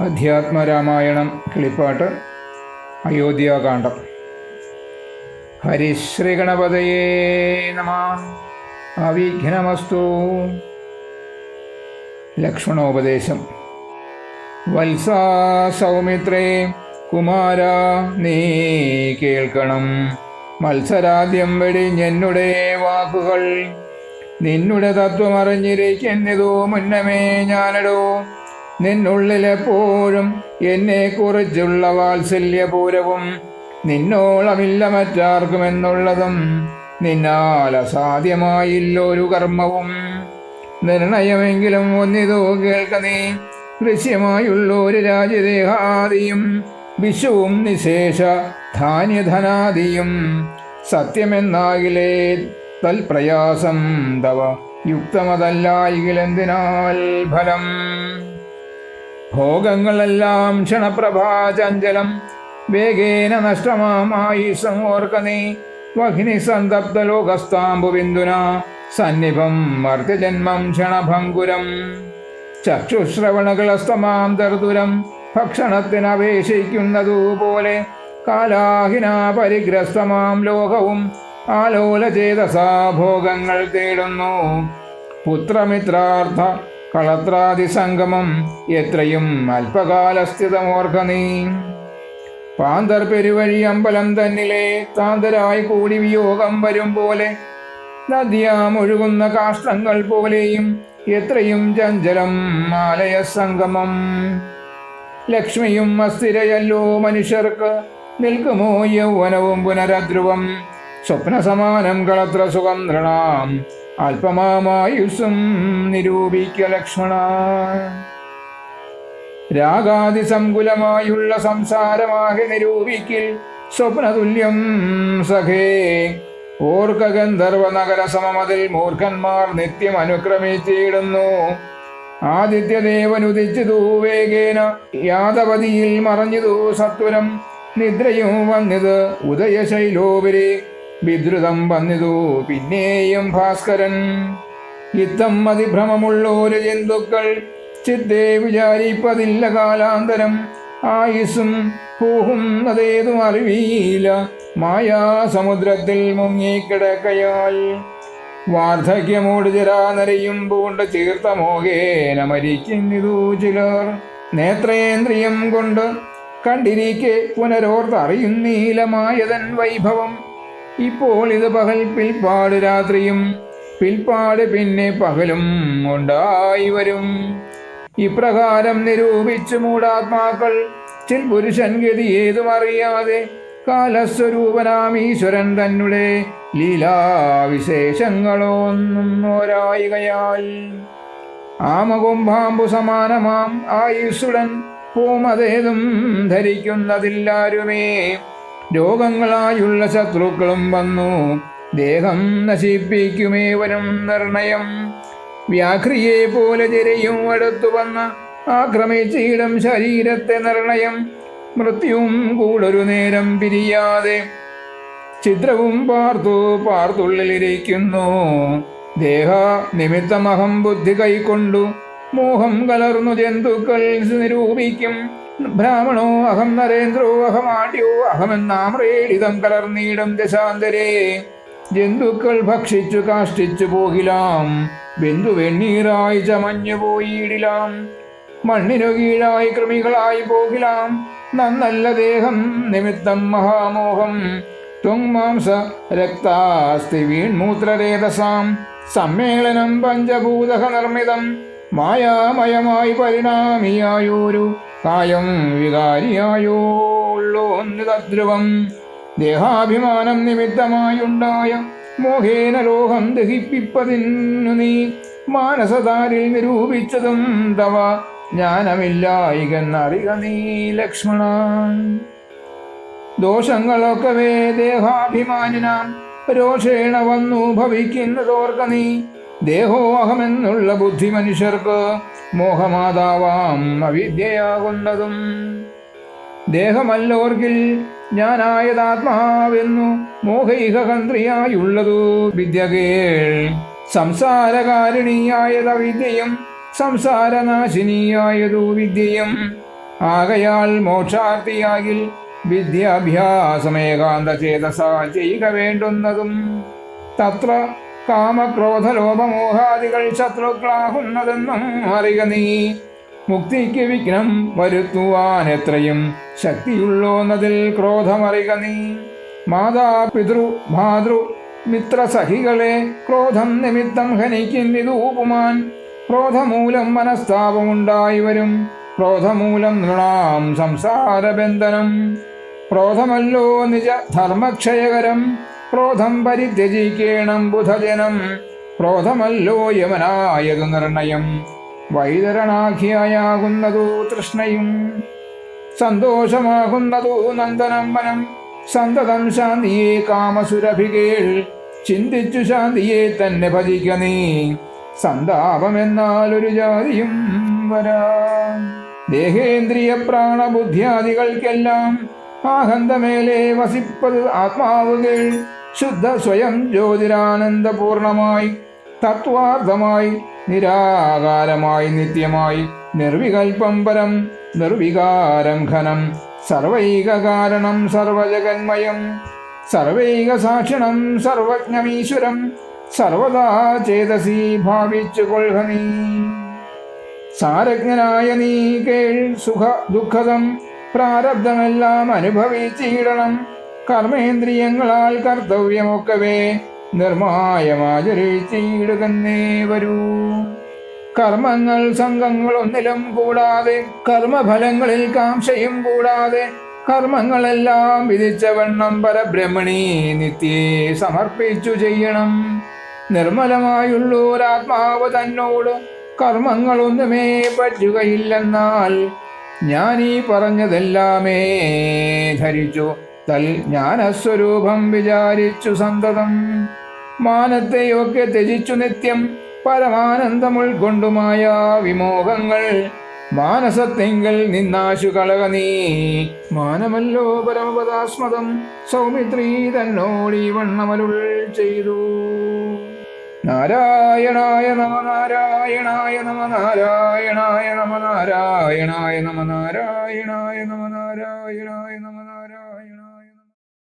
അധ്യാത്മരാമായണം കിളിപ്പാട്ട് അയോധ്യാകാന്ഡം. ഹരിശ്രീഗണപതയേ നമ. അവിഘ്നമസ്തു. ലക്ഷ്മണോപദേശം. വത്സാ സൗമിത്രേ കുമാര നീ കേൾക്കണം. മത്സരാദ്യം വെടിഞ്ഞെന്നുടെ വാക്കുകൾ. നിന്നുടെ തത്വമറിഞ്ഞിരിക്കുന്നതോ മുന്നമേ ഞാനടോ. നിന്നുള്ളിലെപ്പോഴും എന്നെ കുറിച്ചുള്ള വാത്സല്യപൂരവും നിന്നോളമില്ല മറ്റാർക്കുമെന്നുള്ളതും നിന്നാൽ അസാധ്യമായില്ലൊരു കർമ്മവും. നിർണയമെങ്കിലും ഒന്നിതോ കേൾക്ക നീ. ദൃശ്യമായുള്ളൊരു രാജ്യദേഹാദിയും വിശുവും നിശേഷ ധാന്യധനാദിയും സത്യമെന്നാകിലേ തൽപ്രയാസം തവ. യുക്തമതല്ലായികിലെന്തിനാൽ ഫലം? ഭോഗങ്ങളെല്ലാം ക്ഷണപ്രഭാചഞ്ചലം. വേഗേന നഷ്ടമാമായി സമോർക്ക നീ വഹിനി സന്തപ്ത ലോകസ്താംബുബിന്ദുന സന്നിഭം മർത്യജന്മം ക്ഷണഭങ്കുരം. ചക്ഷുശ്രവണകളസ്തമാം ദർദുരം ഭക്ഷണത്തിനപേക്ഷിക്കുന്നതുപോലെ കാലാഹിന പരിഗ്രസ്തമാം ലോകവും ആലോലചേതസാ ഭോഗങ്ങൾ തേടുന്നു. പുത്രമിത്രാർത്ഥ കളത്രാദി സംഗമം എത്രയും അല്പകാലസ്ഥിതമോർക്ക നീ പാന്തർ പെരുവഴി അമ്പലം തന്നിലെ താന്തരായി കൂടി വിയോഗം വരും പോലെ നദിയാം ഒഴുകുന്ന കാഷ്ടങ്ങൾ പോലെയും എത്രയും ചഞ്ചലം ആലയ സംഗമം ലക്ഷ്മിയും അസ്ഥിരയല്ലോ മനുഷ്യർക്ക് നിൽക്കുമോ യൗവനവും പുനരധ്രുവം. സ്വപ്നസമാനം കളത്ര സുഗന്ധൃണാം അല്പമാമായുസ്സും നിരൂപിക്ക ലക്ഷ്മണ. രാഗാതിസങ്കുലമായുള്ള സംസാരമാകെ നിരൂപിക്കിൽ സ്വപ്നതുല്യം സഖേ. ഓർക്ക നഗര സമമതിൽ മൂർഖന്മാർ നിത്യം അനുക്രമിച്ചിടുന്നു. ആദിത്യദേവൻ ഉദിച്ചതു വേഗേന മറഞ്ഞു മറഞ്ഞതു സത്വരം. നിദ്രയും വന്നിത് ഉദയശൈലോപരി വിദ്രുതം വന്നിതു. പിന്നെയും ഭാസ്കരൻ. യുദ്ധം അതിഭ്രമമുള്ളോര് ജന്തുക്കൾ ചിത്തെ വിചാരിപ്പതില്ല കാലാന്തരം. ആയുസും പോകുന്നതേതും അറിവീല. മായാസമുദ്രത്തിൽ മുങ്ങിക്കിടക്കയാൽ. വാർദ്ധക്യമോട് ജരാനരയും പൂണ്ട ചീർത്ത മോഹേന മരിക്കുന്നിതു ചിലർ. നേത്രേന്ദ്രിയം കൊണ്ട് കണ്ടിരിക്കെ പുനരോർത്തറിയുന്നീലമായതൻ വൈഭവം. ഇപ്പോൾ ഇത് പകൽ പിൽപ്പാട് രാത്രിയും പിൽപ്പാട് പിന്നെ പകലും ഉണ്ടായി വരും. ഇപ്രകാരം നിരൂപിച്ചു മൂടാത്മാക്കൾ ചിൽ പുരുഷൻ ഗതി ഏതും അറിയാതെ കാലസ്വരൂപനാം ഈശ്വരൻ തന്നെ ലീലാവിശേഷങ്ങളൊന്നും ഓരായികയാൽ ആമകുംഭാമ്പു സമാനമാം ആയുസുടൻ പൂമതേതും ധരിക്കുന്നതില്ലാരുമേ. രോഗങ്ങളായുള്ള ശത്രുക്കളും വന്നു. ദേഹം നശിപ്പിക്കുമേവനും നിർണയം. വ്യാഘ്രിയെ പോലെ ജരയും അടുത്തു വന്ന് ആക്രമിച്ചിടം ശരീരത്തെ നിർണയം. മൃത്യുവും കൂടൊരു നേരം പിരിയാതെ ചിത്രവും പാർത്തു പാർത്തുള്ളിലിരിക്കുന്നു. ദേഹ നിമിത്തമഹം ബുദ്ധി കൈക്കൊണ്ടു. മോഹം കലർന്നു ജന്തുക്കൾ നിരൂപിക്കും. ബ്രാഹ്മണോ അഹം നരേന്ദ്രോ അഹമാട്യോ അഹമെന്നാമ്രേടിതം കലർന്നീടം ദശാന്തരേ. ജന്തുക്കൾ ഭക്ഷിച്ചു കാഷ്ടിച്ചു പോകിലാം ബന്ധു വെണ്ണീറായി ചമഞ്ഞു പോയിടിലാം. മണ്ണിനു കീഴായി കൃമികളായി പോകിലാം നന്നല്ല ദേഹം നിമിത്തം മഹാമോഹം. ത്വങ്മാംസ രക്താസ്തി വീൺമൂത്രരേതസാം സമ്മേളനം പഞ്ചഭൂതക നിർമ്മിതം മായാമയമായി പരിണാമിയായൊരു കായം വികാരിയായോള്ളോന്നിതധ്രുവം ദേഹാഭിമാനം നിമിത്തമായുണ്ടായ മോഹേന ലോകം ദഹിപ്പിപ്പതിന്നു നീ മാനസതാരിൽ നിരൂപിച്ചതും തവ. ജ്ഞാനമില്ലായികെന്നറിക നീ ലക്ഷ്മണ. ദോഷങ്ങളൊക്കവേ ദേഹാഭിമാനിനാം രോഷേണ വന്നു ഭവിക്കുന്നതോർക്ക നീ. ദേഹോഹമെന്നുള്ള ബുദ്ധി മനുഷ്യർക്ക് മോഹമാതാവാം അവിദ്യയാകുന്നതും. ദേഹമല്ലോർക്കിൽ ഞാനായതാത്മാവെന്നു മോഹൈകകന്ത്രിയായുള്ളതു വിദ്യകേൾ. സംസാരകാരിണിയായത വിദ്യയും സംസാരനാശിനിയായതു വിദ്യയും. ആകയാൽ മോക്ഷാർത്ഥിയാകിൽ വിദ്യാഭ്യാസമേകാന്ത ചേതസ ചെയ്യുക വേണ്ടുന്നതും. തത്ര കാമക്രോധലോപമോഹാദികൾ ശത്രുക്കളാകുന്നതെന്നും അറിയുക നീ. മുക്തിക്ക് വിഘ്നം വരുത്തുവാൻ എത്രയും ശക്തിയുള്ളോന്നതിൽ ക്രോധമറിയുക നീ. മാതാപിതൃ ഭാതൃ മിത്രസഖികളെ ക്രോധം നിമിത്തം ഹനിക്കുന്നിതൂപുമാൻ ക്രോധമൂലം മനസ്താപമുണ്ടായി വരും. ക്രോധമൂലം നൃണാം സംസാരബന്ധനം. ക്രോധമല്ലോ നിജ ധർമ്മക്ഷയകരം ക്രോധം പരിത്യജിക്കേണം ബുധജനം. ക്രോധമല്ലോ യമനായതു നിർണയം. വൈതരണാഖ്യായാകുന്നതു തൃഷ്ണയും. സന്തോഷമാകുന്നതു നന്ദനം വനം. സന്തതം ശാന്തിയെ കാമസുരഭികേൾ. ചിന്തിച്ചു ശാന്തിയെ തന്നെ ഭജിക്ക നീ. സന്താപമെന്നാൽ ഒരു ജാതിയും വരാ. ദേഹേന്ദ്രിയ പ്രാണബുദ്ധ്യാദികൾക്കെല്ലാം ആഹന്തമേലെ വസിപ്പത് ആത്മാവുകൾ ശുദ്ധ സ്വയം ജ്യോതിരാനന്ദപൂർണമായി തത്വാർത്ഥമായി നിരാകാരമായി നിത്യമായി നിർവികൽപം പരം നിർവികാരം ഘനം സർവൈക കാരണം സർവജഗന്മയം സർവൈക സാക്ഷിണം സർവജ്ഞമീശ്വരം സർവദാ ചേതസി ഭാവിച്ചു കൊള്ളുക നീ. സാരജ്ഞനായ നീ കേൾ സുഖ ദുഃഖതം പ്രാരബ്ധമെല്ലാം അനുഭവിച്ചിടണം കർമ്മേന്ദ്രിയങ്ങളാൽ കർത്തവ്യമൊക്കവേ നിർമായമാചരിച്ചിടുകന്നേ വരൂ. കർമ്മങ്ങൾ സംഘങ്ങളൊന്നിലും കൂടാതെ കർമ്മഫലങ്ങളിൽ കാംക്ഷയും കൂടാതെ കർമ്മങ്ങളെല്ലാം വിധിച്ചവണ്ണം പരബ്രഹ്മണി നിത്യേ സമർപ്പിച്ചു ചെയ്യണം. നിർമ്മലമായുള്ളൂരാത്മാവ് തന്നോട് കർമ്മങ്ങളൊന്നുമേ പറ്റുകയില്ലെന്നാൽ ഞാൻ ഈ പറഞ്ഞതെല്ലാമേ ധരിച്ചു തൽ ജ്ഞാനസ്വരൂപം വിചാരിച്ചു സന്തതം. മാനത്തെയൊക്കെ ത്യജിച്ചു നിത്യം പരമാനന്ദം ഉൾക്കൊണ്ടുമായ വിമോഹങ്ങൾ. മാനസത്തെങ്കിൽ നിന്നാശു കളക നീ. മാനമല്ലോ പരമപദാസ്മതം സൗമിത്രീ തന്നോടി വണ്ണമരുൾ ചെയ്തു. നാരായണായ നമ നാരായണായ നമ നാരായണായ നമ നാരായണായ നമ നാരായണായ നമ നാരായണായ നമ